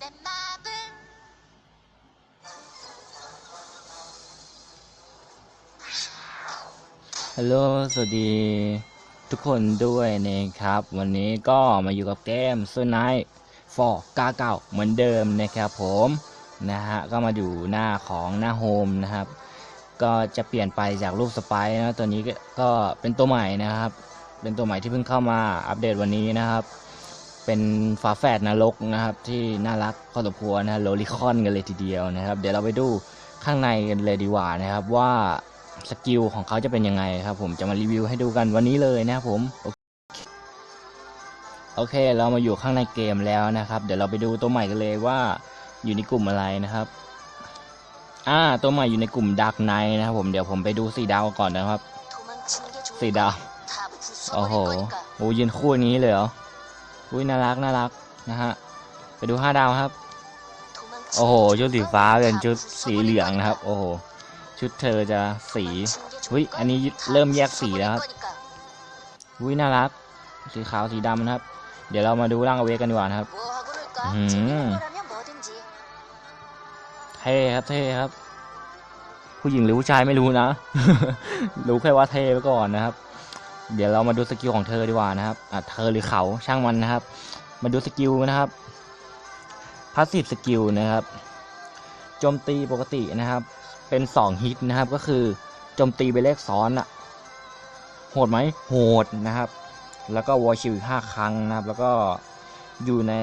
ฮัลโหล สวัสดีทุกคนด้วยนะครับ วันนี้ก็มาอยู่กับเกมซูนายฟอร์กาเก่าเหมือนเดิมนะครับผมนะฮะ ก็มาอยู่หน้าของหน้าโฮมนะครับ ก็จะเปลี่ยนไปจากรูปสไปนะตัวนี้ก็เป็นตัวใหม่นะครับ เป็นตัวใหม่ที่เพิ่งเข้ามาอัปเดตวันนี้นะครับ เป็นฝาแฝดนรกนะครับ ที่น่ารักพอสมควรนะโรลิคอนกันเลยทีเดียวนะครับ เดี๋ยวเราไปดูข้างในกันเลยดีกว่านะครับ ว่าสกิลของเขาจะเป็นยังไงครับ ผมจะมารีวิวให้ดูกันวันนี้เลยนะครับผมโอเค เรามาอยู่ข้างในเกมแล้วนะครับ เดี๋ยวเราไปดูตัวใหม่กันเลยว่าอยู่ในกลุ่มอะไรนะครับอ่าตัวใหม่อยู่ในกลุ่มดักไนนะครับผมเดี๋ยวผมไปดูสีดาวก่อนนะครับสีดาวโอ้โหโอ้ยืนคู่นี้เลยเหรอ อุ้ยน่ารักน่ารักนะฮะไปดูห้าดาวครับ โอ้โหชุดสีฟ้าเป็นชุดสีเหลืองนะครับ โอ้โหชุดเธอจะสีอุ้ยอันนี้เริ่มแยกสีแล้วครับอุ้ยน่ารัก สีขาวสีดำนะครับ เดี๋ยวเรามาดูร่างอเวกันดีกว่านะครับหืมเท่ครับเท่ครับ ผู้หญิงหรือผู้ชายไม่รู้นะ รู้แค่ว่าเท่ไปก่อนนะครับ เดี๋ยวเรามาดูสกิลของเธอดีกว่านะครับอะเธอหรือเขาช่างมันนะครับ มาดูสกิลนะครับพาสซีฟสกิลนะครับโจมตีปกตินะครับ เป็น 2 ฮิตนะครับ ก็คือโจมตีไปเลขซ้อนอะโหดไหมโหดนะครับ แล้วก็วอชิลห้าครั้งนะครับ แล้วก็อยู่ใน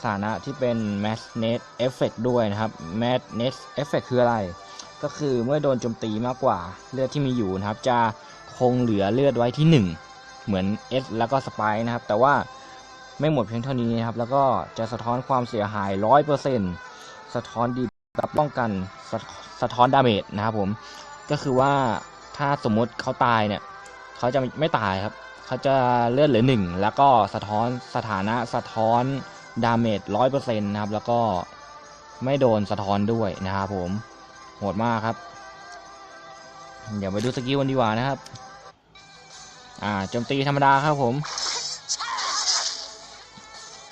สถานะที่เป็น Magnet Effect ด้วยนะครับ Magnet Effect คืออะไร ก็คือเมื่อโดนโจมตีมากกว่าเลือดที่มีอยู่นะครับ จะ คงเหลือเลือดไว้ที่ 1 เหมือน S แล้วก็สไปนะครับ แต่ว่าไม่หมดเพียงเท่านี้นะครับ แล้วก็จะสะท้อนความเสียหาย 100%สะท้อนดีกับป้องกันสะสะท้อนดาเมจนะครับผม ก็คือว่าถ้าสมมติเขาตายเนี่ยเขาจะไม่ตายครับ เขาจะเลือดเหลือหนึ่งแล้วก็สะท้อนสถานะสะท้อนดาเมจร้อยเปอร์เซ็นต์นะครับ แล้วก็ไม่โดนสะท้อนด้วยนะครับผม โหดมากครับ เดี๋ยวไปดูสกิลกันดีกว่านะครับ อ่าโจมตีธรรมดาครับผม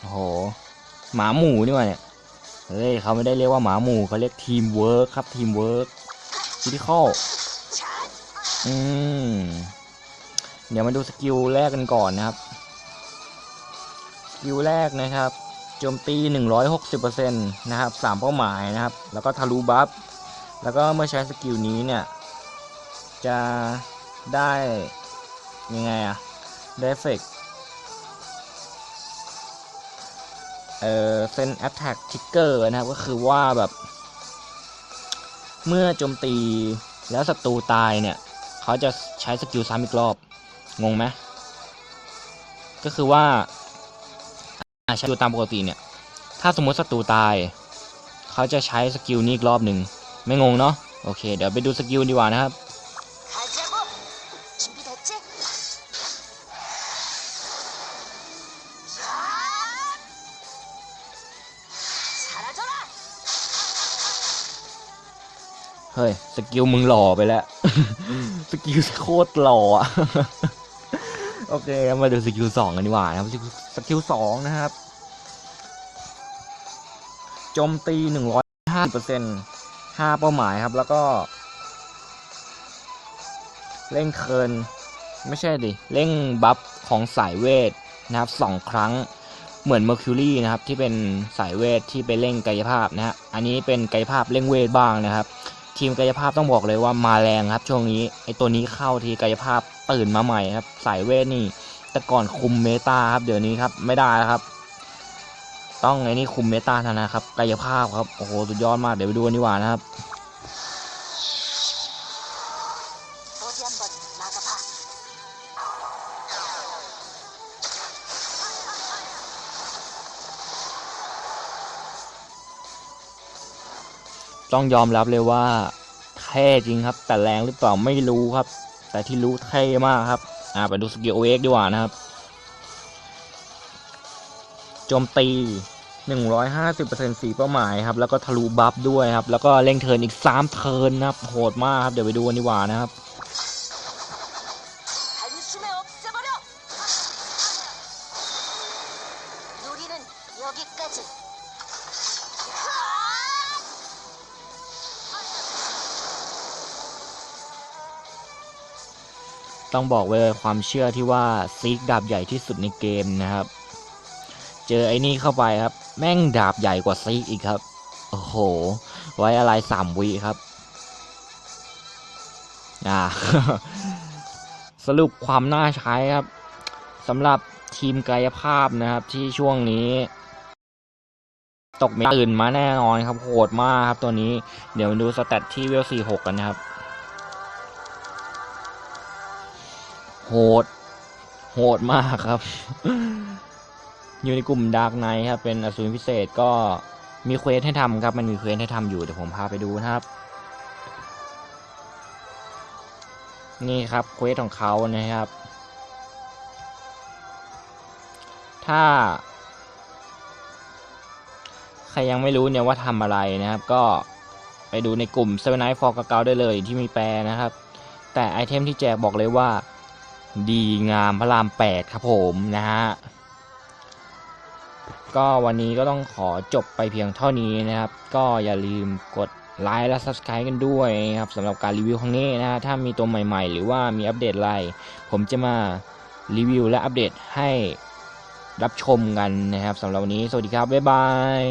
โอ้โหหมาหมูนี่ว่าเนี่ยเฮ้ยเขาไม่ได้เรียกว่าหมาหมูเขาเรียกทีมเวิร์คครับทีมเวิร์คคิทิคอลอืมเดี๋ยวมาดูสกิลแรกกันก่อนนะครับ สกิลแรกนะครับโจมตี 160%นะครับ3เป้าหมายนะครับ แล้วก็ทะลุบัฟ แล้วก็เมื่อใช้สกิลนี้เนี่ย จะได้ยังไงอะได้เฟเฟกเอ่อเซนแอตแทกทิกเกอร์นะครับ ก็คือว่าแบบ เมื่อโจมตีแล้วศัตรูตายเนี่ย เขาจะใช้สกิลซ้ำอีกรอบ งงไหมก็คือว่าอ่าใช้สกิลตามปกติเนี่ย ถ้าสมมติศัตรูตาย เขาจะใช้สกิลนี้อีกรอบหนึ่ง ไม่งงเนาะ โอเค เดี๋ยวไปดูสกิลดีกว่านะครับ เฮ้ย สกิลมึงหล่อไปแล้ว สกิลโคตรหล่ออะโอเคงั้นมาดูสกิลสองกันดีกว่านะครับ สกิลสองนะครับโจมตีหนึ่งร้อยห้าเปอร์เซ็นต์ห้าเป้าหมายครับ แล้วก็ เร่งเคิร์นไม่ใช่ดิ เร่งบัฟของสายเวทนะครับสองครั้งเหมือน Mercury นะครับ ที่เป็นสายเวทที่ไปเร่งกายภาพนะฮะอันนี้เป็นกายภาพเร่งเวทบ้างนะครับ ทีมกายภาพต้องบอกเลยว่ามาแรงครับ ช่วงนี้ไอตัวนี้เข้าทีกายภาพตื่นมาใหม่ครับ สายเวทนี่ แต่ก่อนคุมเมตาครับเดี๋ยวนี้ครับไม่ได้แล้วครับ ต้องไอ้นี่คุมเมตาเท่านะครับ กายภาพครับโอ้โหสุดยอดมากเดี๋ยวไปดูกันดีกว่านะครับ ต้องยอมรับเลยว่าเท่จริงครับ แต่แรงหรือเปล่าไม่รู้ครับ แต่ที่รู้เท่มากครับ อ่าไปดูสกิลโอเอ็กดีกว่านะครับ โจมตี 150%สี่เป้าหมายครับ แล้วก็ทะลุบัฟด้วยครับ แล้วก็เร่งเทิร์นอีก 3 เทิร์นนะครับ โหดมากครับ เดี๋ยวไปดูกันดีกว่านะครับ 단숨에 없애버려! 누리는 여기까지. ต้องบอกไว้เลยความเชื่อที่ว่าซีกดาบใหญ่ที่สุดในเกมนะครับ เจอไอ้นี่เข้าไปครับ แม่งดาบใหญ่กว่าซีกอีกครับ โอ้โห ไว้อะไรสามวิครับอ่าสรุปความน่าใช้ครับสำหรับทีมกายภาพนะครับที่ช่วงนี้ ตกเมตื่นมาแน่นอนครับโหดมากครับตัวนี้ เดี๋ยวดูสแตทที่เวล46กันนะครับ โหด โหดมากครับ อยู่ในกลุ่มดาร์กไนท์ครับ เป็นอสูรพิเศษก็มีเควสให้ทำครับ มันมีเควสให้ทำอยู่เดี๋ยวผมพาไปดูนะครับ นี่ครับเควสของเขานะครับ ถ้า ใครยังไม่รู้เนี่ยว่าทำอะไรนะครับ ก็ไปดูในกลุ่ม s e v e n Night for เกาได้เลยที่มีแปลนะครับ แต่ไอเทมที่แจกบอกเลยว่า ดีงามพระรามแปดครับผมนะฮะ ก็วันนี้ก็ต้องขอจบไปเพียงเท่านี้นะครับ ก็อย่าลืมกดไลค์และ Subscribe กันด้วยนะครับสำหรับการรีวิวครั้งนี้นะฮะถ้ามีตัวใหม่ๆ หรือว่ามีอัปเดตอะไร ผมจะมารีวิวและอัปเดตให้รับชมกันนะครับสำหรับวันนี้ สวัสดีครับ บ๊ายบาย